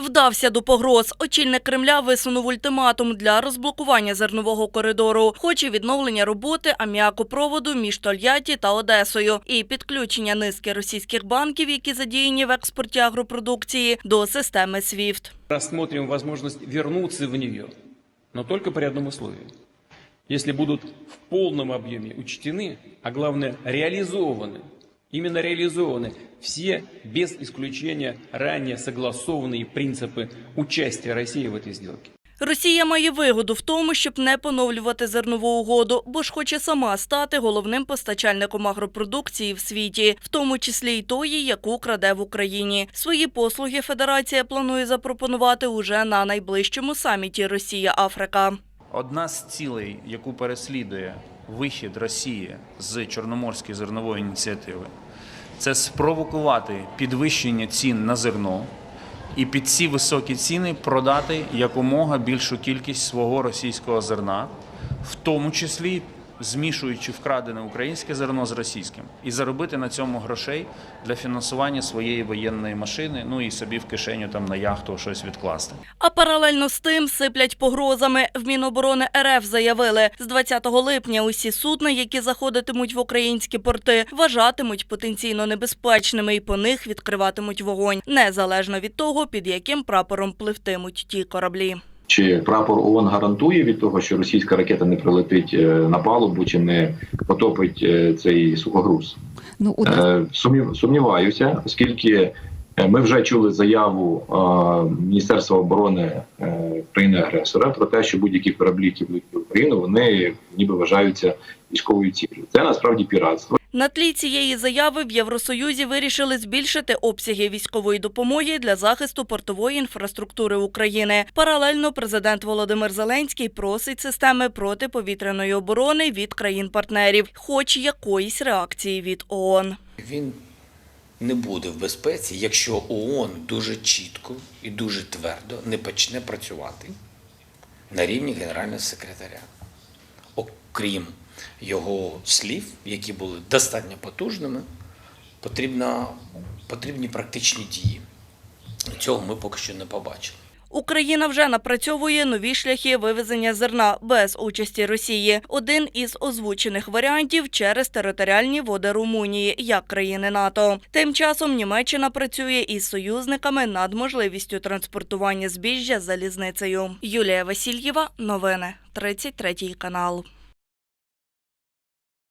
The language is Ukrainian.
Вдався до погроз. Очільник Кремля висунув ультиматум для розблокування зернового коридору. Хоче відновлення роботи аміакопроводу між Тольятті та Одесою і підключення низки російських банків, які задіяні в експорті агропродукції, до системи SWIFT. рассмотрим возможность вернуться в нее, но только при одном условии. Если будут в полном объеме учтены, а главное реализованы, именно реализованы все без исключения ранее согласованные принципы участия России в этой сделке. Росія має вигоду в тому, щоб не поновлювати зернову угоду, бо ж хоче сама стати головним постачальником агропродукції в світі, в тому числі й тої, яку краде в Україні. Свої послуги Федерація планує запропонувати уже на найближчому саміті Росія-Африка. Одна з цілей, яку переслідує вихід Росії з Чорноморської зернової ініціативи, це спровокувати підвищення цін на зерно і під ці високі ціни продати якомога більшу кількість свого російського зерна, в тому числі змішуючи вкрадене українське зерно з російським, і заробити на цьому грошей для фінансування своєї воєнної машини, ну і собі в кишеню там на яхту щось відкласти. А паралельно з тим сиплять погрозами. В Міноборони РФ заявили, з 20 липня усі судна, які заходитимуть в українські порти, вважатимуть потенційно небезпечними і по них відкриватимуть вогонь, незалежно від того, під яким прапором пливтимуть ті кораблі. Чи прапор ООН гарантує від того, що російська ракета не прилетить е, на палубу чи не потопить е, цей сухогруз? Ну, от Е, Сумнів, сумніваюся, оскільки ми вже чули заяву Міністерства оборони е, країни-агресора про те, що будь-які кораблі, які будуть Україну, вони ніби вважаються військовою ціллю. Це насправді піратство. На тлі цієї заяви в Євросоюзі вирішили збільшити обсяги військової допомоги для захисту портової інфраструктури України. Паралельно президент Володимир Зеленський просить системи протиповітряної оборони від країн-партнерів, хоч якоїсь реакції від ООН. Він не буде в безпеці, якщо ООН дуже чітко і дуже твердо не почне працювати на рівні генерального секретаря. Окрім його слів, які були достатньо потужними, потрібно, потрібні практичні дії. Цього ми поки що не побачили. Україна вже напрацьовує нові шляхи вивезення зерна без участі Росії. Один із озвучених варіантів через територіальні води Румунії, як країни НАТО. Тим часом Німеччина працює із союзниками над можливістю транспортування збіжжя залізницею. Юлія Васильєва, новини 33 канал.